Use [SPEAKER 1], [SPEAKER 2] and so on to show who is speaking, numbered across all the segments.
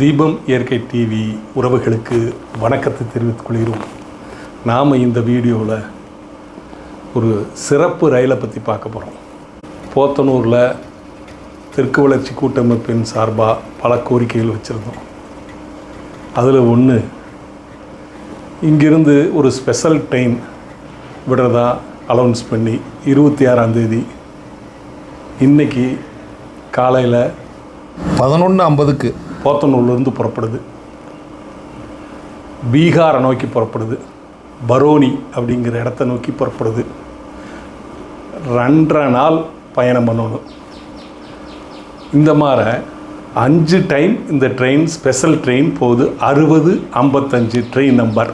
[SPEAKER 1] தீபம் இயற்கை டிவி உறவுகளுக்கு வணக்கத்தை தெரிவித்துக் கொள்கிறோம். நாம் இந்த வீடியோவில் ஒரு சிறப்பு ரயிலை பற்றி பார்க்க போகிறோம் போத்தனூரில் தெற்கு வளர்ச்சி கூட்டமைப்பின் சார்பாக பல கோரிக்கைகள் வச்சுருந்தோம் அதில் ஒன்று இங்கிருந்து ஒரு ஸ்பெஷல் ட்ரெயின் விடுறதா அலௌன்ஸ் பண்ணி இருபத்தி ஆறாந்தேதி இன்றைக்கி இன்னைக்கு காலையில்
[SPEAKER 2] பதினொன்று ஐம்பதுக்கு
[SPEAKER 1] போத்தனூர்லேருந்து புறப்படுது. பீகாரை நோக்கி புறப்படுது. பரோனி அப்படிங்கிற இடத்த நோக்கி புறப்படுது. ரெண்டரை நாள் பயணம் பண்ணணும். இந்த மாதிரி அஞ்சு டைம் இந்த ட்ரெயின் ஸ்பெஷல் ட்ரெயின் போகுது. அறுபது ஐம்பத்தஞ்சு ட்ரெயின் நம்பர்.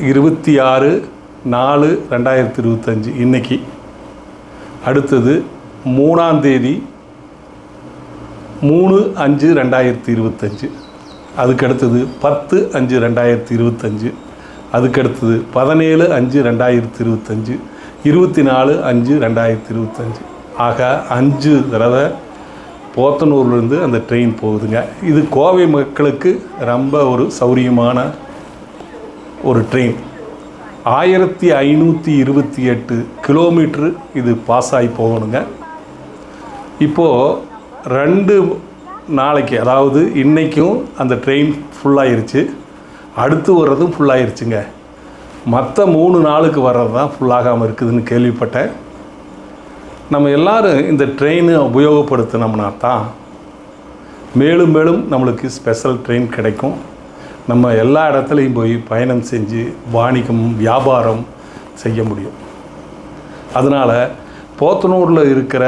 [SPEAKER 1] இருபத்தி ஆறு நாலு ரெண்டாயிரத்தி இருபத்தஞ்சி இன்றைக்கி அடுத்தது மூணாந்தேதி மூணு அஞ்சு ரெண்டாயிரத்தி இருபத்தஞ்சு. அதுக்கடுத்தது பத்து அஞ்சு ரெண்டாயிரத்தி இருபத்தஞ்சு. அதுக்கு அடுத்தது பதினேழு அஞ்சு ரெண்டாயிரத்தி இருபத்தஞ்சு. இருபத்தி நாலு அஞ்சு ரெண்டாயிரத்தி இருபத்தஞ்சு. ஆக அஞ்சு தடவை போத்தனூர்லேருந்து அந்த ட்ரெயின் போகுதுங்க. இது கோவை மக்களுக்கு ரொம்ப ஒரு சௌரியமான ஒரு ட்ரெயின் ஆயிரத்தி ஐநூற்றி இருபத்தி எட்டு கிலோமீட்ரு இது பாஸ் ஆகி போகணுங்க. இப்போது ரெண்டு நாளைக்கு அதாவது இன்றைக்கும் அந்த ட்ரெயின் ஃபுல்லாகிருச்சு அடுத்து வர்றதும் ஃபுல்லாகிருச்சுங்க மற்ற மூணு நாளுக்கு வர்றது தான் ஃபுல்லாகாமல் இருக்குதுன்னு கேள்விப்பட்டேன். நம்ம எல்லோரும் இந்த ட்ரெயினை உபயோகப்படுத்தினோம்னா தான் மேலும் மேலும் நம்மளுக்கு ஸ்பெஷல் ட்ரெயின் கிடைக்கும். நம்ம எல்லா இடத்துலையும் போய் பயணம் செஞ்சு வாணிகம் வியாபாரம் செய்ய முடியும். அதனால் போத்தனூரில் இருக்கிற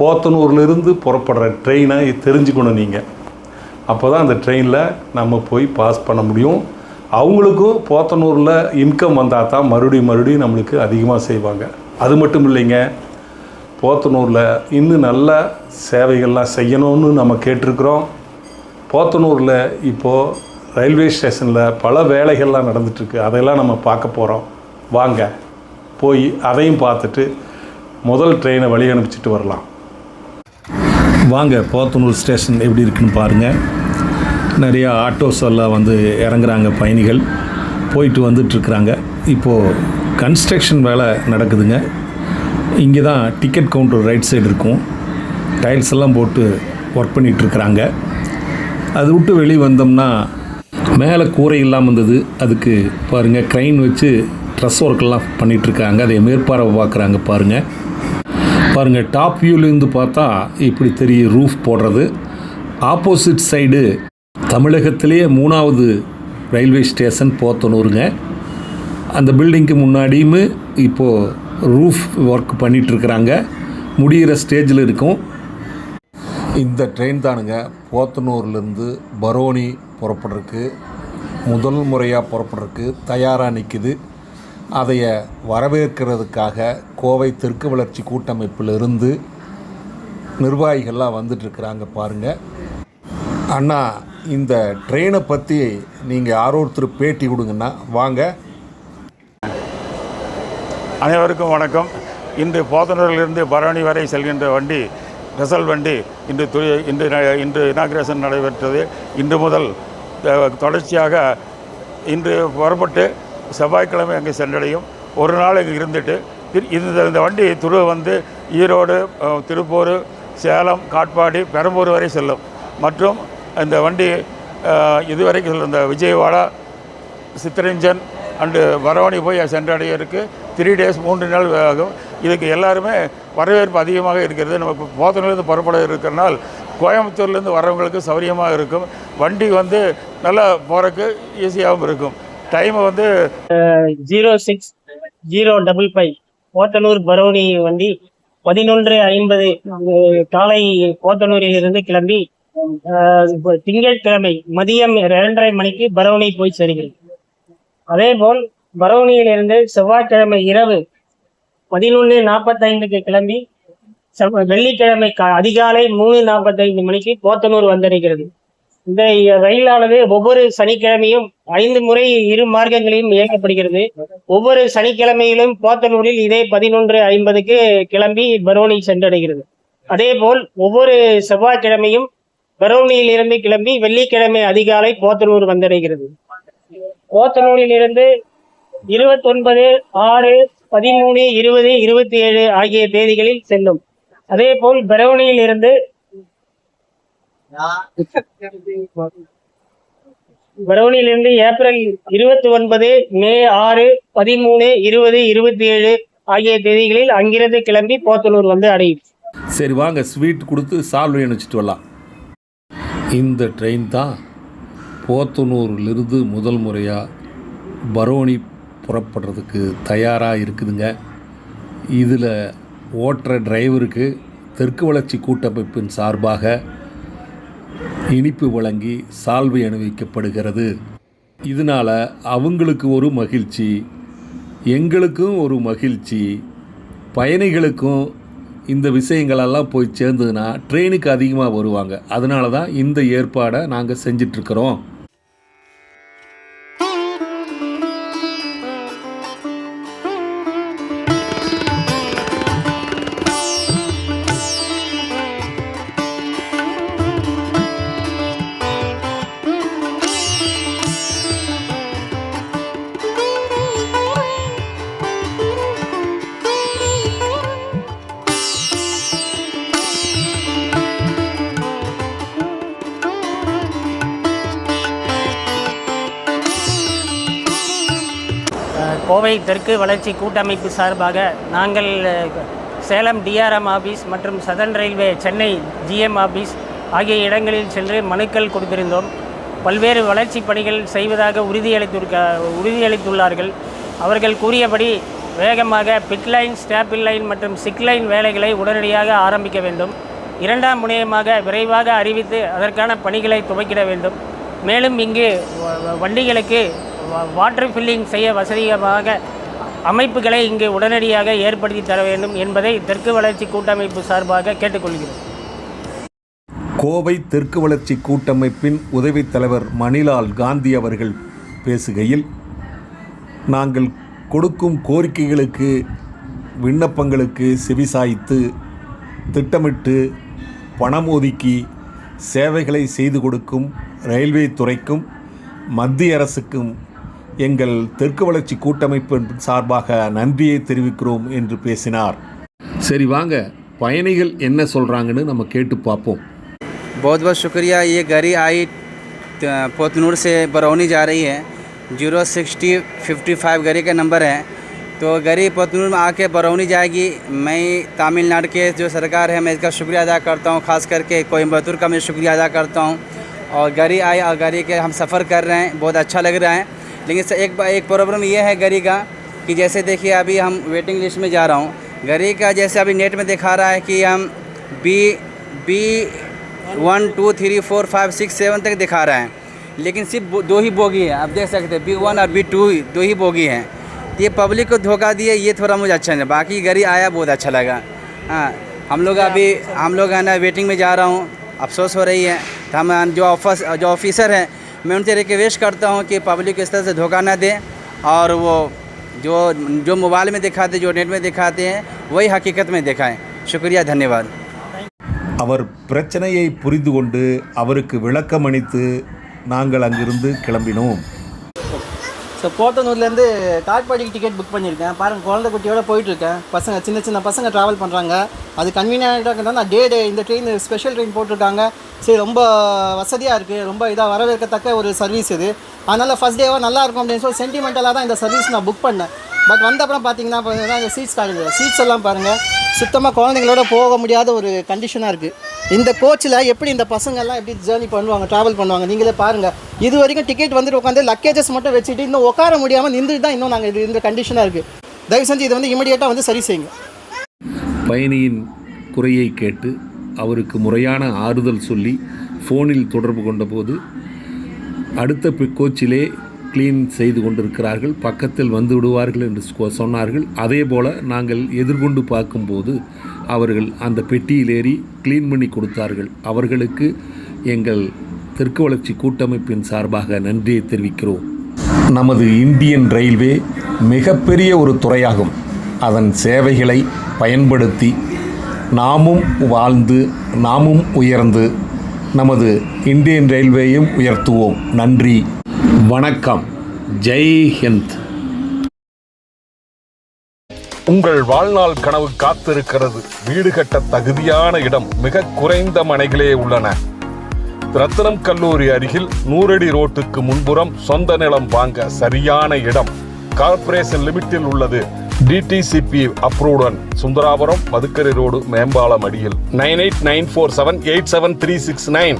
[SPEAKER 1] போத்தனூர்லேருந்து புறப்படுற ட்ரெயினை தெரிஞ்சுக்கணும் நீங்கள் அப்போ தான் அந்த ட்ரெயினில் நம்ம போய் பாஸ் பண்ண முடியும். அவங்களுக்கும் போத்தனூரில் இன்கம் வந்தால் தான் மறுபடியும் மறுபடியும் நம்மளுக்கு அதிகமாக செய்வாங்க. அது மட்டும் இல்லைங்க போத்தனூரில் இன்னும் நல்ல சேவைகள்லாம் செய்யணும்னு நம்ம கேட்டிருக்கிறோம். போத்தனூரில் இப்போது ரயில்வே ஸ்டேஷனில் பல வேலைகள்லாம் நடந்துட்டுருக்கு. அதையெல்லாம் நம்ம பார்க்க போகிறோம் வாங்க போய் அதையும் பார்த்துட்டு முதல் ட்ரெயினை வழி அனுப்பிச்சிட்டு வரலாம். வாங்க போத்தனூர் ஸ்டேஷன் எப்படி இருக்குன்னு பாருங்கள் நிறையா ஆட்டோஸ் எல்லாம் வந்து இறங்குறாங்க பயணிகள். போயிட்டு வந்துட்டுருக்குறாங்க இப்போது கன்ஸ்ட்ரக்ஷன் வேலை நடக்குதுங்க. இங்கே தான் டிக்கெட் கவுண்டர் ரைட் சைடு இருக்கும். டைல்ஸ் எல்லாம் போட்டு ஒர்க் பண்ணிகிட்ருக்குறாங்க அது விட்டு வெளியே வந்தோம்னா மேலே கூரை இல்லாமல் இருந்தது. அதுக்கு பாருங்கள் க்ரைன் வச்சு ட்ரெஸ் ஒர்க்கெல்லாம் பண்ணிகிட்ருக்காங்க அதை மேற்பார்வை பார்க்குறாங்க பாருங்கள் பாருங்கள் டாப் வியூலேருந்து பார்த்தா இப்படி தெரியும் ரூஃப் போடுறது. ஆப்போசிட் சைடு தமிழகத்திலேயே மூணாவது ரயில்வே ஸ்டேஷன் போத்தனூருங்க. அந்த பில்டிங்க்கு முன்னாடியுமே இப்போது ரூஃப் ஒர்க் பண்ணிகிட்ருக்குறாங்க முடிகிற ஸ்டேஜில் இருக்கும். இந்த ட்ரெயின் தானுங்க போத்தனூர்லேருந்து பரோனி புறப்படுறதுக்கு முதல் முறையாக புறப்படுறதுக்கு தயாராக நிற்கிது அதைய வரவேற்கிறதுக்காக கோவை தெற்கு வளர்ச்சி கூட்டமைப்பிலிருந்து நிர்வாகிகள்லாம் வந்துட்டுருக்குறாங்க பாருங்கள் அண்ணா இந்த ட்ரெயினை பற்றி நீங்கள் யாரோ ஒருத்தர் பேட்டி கொடுங்கண்ணா வாங்க.
[SPEAKER 3] அனைவருக்கும் வணக்கம். இன்று போதனூரிலிருந்து பரணி வரை செல்கின்ற வண்டி ரிசல் வண்டி இன்று துணி இன்று இன்று இனாகிரேஷன் நடைபெற்றது. இன்று முதல் தொடர்ச்சியாக இன்று புறப்பட்டு செவ்வாய்க்கிழமை அங்கே சென்றடையும். ஒரு நாள் இங்கே இருந்துட்டு இந்த இந்த வண்டி துரு வந்து ஈரோடு திருப்பூர் சேலம் காட்பாடி பெரம்பூர் வரை செல்லும். மற்றும் இந்த வண்டி இதுவரைக்கும் செல்லும். இந்த விஜயவாடா சித்தரஞ்சன் அண்டு வரவணி போய் சென்றடைய இருக்குது த்ரீ டேஸ் மூன்று நாள் ஆகும். இதுக்கு எல்லாருமே வரவேற்பு அதிகமாக இருக்கிறது. நம்ம இப்போ புறப்பட இருக்கிறனால் கோயம்புத்தூர்லேருந்து வரவங்களுக்கு சௌரியமாக இருக்கும். வண்டி வந்து நல்லா போகிறதுக்கு ஈஸியாகவும் இருக்கும். டைம் வந்து
[SPEAKER 4] zero six zero double five Kothanur Baroni வண்டி பதினொன்று ஐம்பது காலை கோத்தனூரில் இருந்து கிளம்பி திங்கட்கிழமை மதியம் இரண்டரை மணிக்கு பரௌனி போய் சேர்கிறது அதேபோல் பரௌனியிலிருந்து செவ்வாய்க்கிழமை இரவு பதினொன்று நாற்பத்தைந்துக்கு கிளம்பி வெள்ளிக்கிழமை கா- அதிகாலை மூணு நாற்பத்தைந்து மணிக்கு போத்தனூர் வந்தடைகிறது இந்த ரயிலானது ஒவ்வொரு சனிக்கிழமையும் ஐந்து முறை இரு மார்க்கங்களிலும் இயக்கப்படுகிறது. ஒவ்வொரு சனிக்கிழமையிலும் போத்தனூரில் இதே பதினொன்று ஐம்பதுக்கு கிளம்பி பரோனி சென்றடைகிறது. அதே போல் ஒவ்வொரு செவ்வாய்க்கிழமையும் பரௌனியில் இருந்து கிளம்பி வெள்ளிக்கிழமை அதிகாலை போத்தனூர் வந்தடைகிறது. போத்தனூரில் இருந்து இருபத்தொன்பது ஆறு பதிமூணு இருபது இருபத்தி ஏழு ஆகிய தேதிகளில் செல்லும். அதேபோல் பரௌனியில் இருந்து வரவணியிலிருந்து ஏப்ரல் இருபத்தி ஒன்பது மே ஆறு பதிமூணு இருபது இருபத்தி ஏழு ஆகிய தேதிகளில் அங்கிருந்து கிளம்பி போத்தலூர் வந்து அடையும்.
[SPEAKER 2] சரி வாங்க. ஸ்வீட் கொடுத்து சால்வை அணைச்சிட்டு வரலாம். இந்த ட்ரெயின் தான் போத்தனூர்லேருந்து முதல் முறையாக பரோனி புறப்படுறதுக்கு தயாராக இருக்குதுங்க. இதில் ஓட்டுற டிரைவருக்கு தெற்கு வளர்ச்சி கூட்டமைப்பின் சார்பாக இனிப்பு வழங்கி சால்வை அணிவிக்கப்படுகிறது. இதனால் அவங்களுக்கு ஒரு மகிழ்ச்சி எங்களுக்கும் ஒரு மகிழ்ச்சி. பயணிகளுக்கும் இந்த விஷயங்களெல்லாம் போய் சேர்ந்ததுன்னா ட்ரெயினுக்கு அதிகமாக வருவாங்க. அதனால தான் இந்த ஏற்பாடை நாங்கள் செஞ்சிட்ருக்கிறோம்.
[SPEAKER 4] கோவை தெற்கு வளர்ச்சி கூட்டமைப்பு சார்பாக நாங்கள் சேலம் டிஆர்எம் ஆபீஸ் மற்றும் southern railway Chennai GM office ஆகிய இடங்களில் சென்று மனுக்கள் கொடுத்திருந்தோம். பல்வேறு வளர்ச்சி பணிகள் செய்வதாக உறுதியளித்திருக்க உறுதியளித்துள்ளார்கள். அவர்கள் கூறியபடி வேகமாக பிட்லைன் ஸ்டாப்பில் லைன் மற்றும் சிக்லைன் வேலைகளை உடனடியாக ஆரம்பிக்க வேண்டும். இரண்டாம் முனையமாக விரைவாக அறிவித்து அதற்கான பணிகளை துவக்கிட வேண்டும். மேலும் இங்கு வண்டிகளுக்கு வாட்டர் ஃபில்லிங் செய்ய வசதியாக அமைப்புகளை இங்கு உடனடியாக ஏற்படுத்தி தர வேண்டும் என்பதை தெற்கு வளர்ச்சி கூட்டமைப்பு சார்பாக கேட்டுக்கொள்கிறோம்.
[SPEAKER 2] கோவை தெற்கு வளர்ச்சி கூட்டமைப்பின் உதவித் தலைவர் மணிலால் காந்தி அவர்கள் பேசுகையில் நாங்கள் கொடுக்கும் கோரிக்கைகளுக்கு விண்ணப்பங்களுக்கு செவிசாய்த்து திட்டமிட்டு பணம் ஒதுக்கி சேவைகளை செய்து கொடுக்கும் ரயில்வே துறைக்கும் மத்திய அரசுக்கும் எங்கள் தெற்கு வளர்ச்சி கூட்டமைப்பின் சார்பாக நன்றியை தெரிவிக்கிறோம் என்று பேசினார் சரி வாங்க பயணிகள் என்ன சொல்கிறாங்கன்னு நம்ம கேட்டு பார்ப்போம்
[SPEAKER 5] बहुत बहुत शुक्रिया ये गाड़ी आई त- पोतनूर से बरौनी जा रही है जीरो सिक्सटी फिफ्टी फाइव गाड़ी का नंबर है तो गाड़ी पोतनूर में आके बरौनी जाएगी मैं तमिलनाडु के जो सरकार है मैं इसका शुक्रिया अदा करता हूँ खास करके कोयम्बतूर का मैं शुक्रिया अदा करता हूँ और गाड़ी आई और गाड़ी के हम सफ़र कर रहे हैं बहुत अच्छा लग रहा है लेकिन एक एक प्रॉब्लम ये है गाड़ी का कि जैसे देखिए अभी हम वेटिंग लिस्ट में जा रहा हूँ। गरी का जैसे अभी नेट में दिखा रहा है कि हम B B one two three four five six seven तक दिखा रहा है। लेकिन सिर्फ़ दो ही बोगी है, आप देख सकते हैं बी वन और बी टू दो ही बोगी हैं। तो ये पब्लिक को धोखा दिए, ये थोड़ा मुझे अच्छा नहीं, बाकी गाड़ी आया, बहुत अच्छा लगा। हाँ हम लोग अभी, हम लोग है ना वेटिंग में जा रहा हूँ, अफसोस हो रही है। तो हम, जो ऑफ़िस जो ऑफिसर हैं मैं उनसे रिक्वेस्ट करता हूँ कि पब्लिक को इस तरह से धोखा ना दें और वो जो जो मोबाइल में दिखाते जो नेट में दिखाते हैं वही हकीकत में दिखाएं शुक्रिया धन्यवाद
[SPEAKER 2] அவர் பிரச்சனையை புரிந்து கொண்டு அவருக்கு விளக்கமளித்து நாங்கள் அங்கிருந்து கிளம்பினோம்
[SPEAKER 6] ஸோ போத்தனூர்லேருந்து காட்பாடிக்கு டிக்கெட் புக் பண்ணியிருக்கேன். பாருங்கள் குழந்தை குட்டியோட போயிட்டுருக்கேன். பசங்க சின்ன சின்ன பசங்க ட்ராவல் பண்ணுறாங்க அது கன்வீனியன்ட்டாக நான் டே டே இந்த ட்ரெயின் ஸ்பெஷல் ட்ரெயின் போட்டிருக்காங்க. சரி ரொம்ப வசதியாக இருக்குது ரொம்ப இதாக வரவேற்கத்தக்க ஒரு சர்வீஸ் இது. அதனால் ஃபஸ்ட் டேவாக நல்லா இருக்கும் அப்படின்னு சொல்லி சென்டிமெண்டலாக தான் இந்த சர்வீஸ் நான் புக் பண்ணேன். பட் வந்த அப்புறம் பார்த்தீங்கன்னா பார்த்தீங்கன்னா இந்த சீட்ஸ் காலேஜ் சீட்ஸ் எல்லாம் பாருங்கள் சுத்தமாக குழந்தைங்களோட போக முடியாத ஒரு கண்டிஷனாக இருக்குது இந்த கோச்சில் எப்படி இந்த பசங்கள்லாம் எப்படி ஜேர்னி பண்ணுவாங்க ட்ராவல் பண்ணுவாங்க நீங்களே பாருங்கள் இது வரைக்கும் டிக்கெட் வந்துட்டு உட்காந்து லக்கேஜஸ் மட்டும் வச்சுட்டு இன்னும் உட்கார முடியாமல் நின்றுட்டு தான் இன்னும் நாங்கள் இது இந்த கண்டிஷனாக இருக்குது தயவு செஞ்சு இதை வந்து இமீடியட்டாக வந்து சரி செய்யுங்க.
[SPEAKER 2] பயணியின் குறையை கேட்டு அவருக்கு முறையான ஆறுதல் சொல்லி ஃபோனில் தொடர்பு கொண்டபோது அடுத்த கோச்சிலே க்ளீன் செய்து கொண்டிருக்கிறார்கள் பக்கத்தில் வந்து விடுவார்கள் என்று சொன்னார்கள். அதே போல் நாங்கள் எதிர்கொண்டு பார்க்கும்போது அவர்கள் அந்த பெட்டியில் ஏறி க்ளீன் பண்ணி கொடுத்தார்கள். அவர்களுக்கு எங்கள் தெற்கு வளர்ச்சி கூட்டமைப்பின் சார்பாக நன்றியை தெரிவிக்கிறோம். நமது இந்தியன் ரயில்வே மிகப்பெரிய ஒரு துறையாகும். அதன் சேவைகளை பயன்படுத்தி
[SPEAKER 7] நாமும் வாழ்ந்து நாமும் உயர்ந்து நமது இந்தியன் ரயில்வேயும் உயர்த்துவோம். நன்றி. வணக்கம். ஜெய் ஹிந்த்.
[SPEAKER 2] உங்கள் வாழ்நாள் கனவு காத்திருக்கிறது. வீடு கட்ட தகுதியான இடம் மிக குறைந்த மனைகளே உள்ளன. ரத்னம் கல்லூரி அருகில் நூறடி ரோட்டுக்கு முன்புறம் சொந்த நிலம் வாங்க சரியான இடம். கார்ப்பரேஷன் லிமிட்டில் உள்ளது. டிடிசிபி அப்ரூவுடன் சுந்தராபுரம் மதுக்கரை ரோடு மேம்பாலம் அடியில். Nine eight nine four seven eight seven three six nine.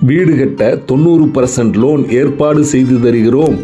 [SPEAKER 7] வீடு கட்ட தொண்ணூறு பர்சன்ட் லோன் ஏற்பாடு செய்து தருகிறோம்.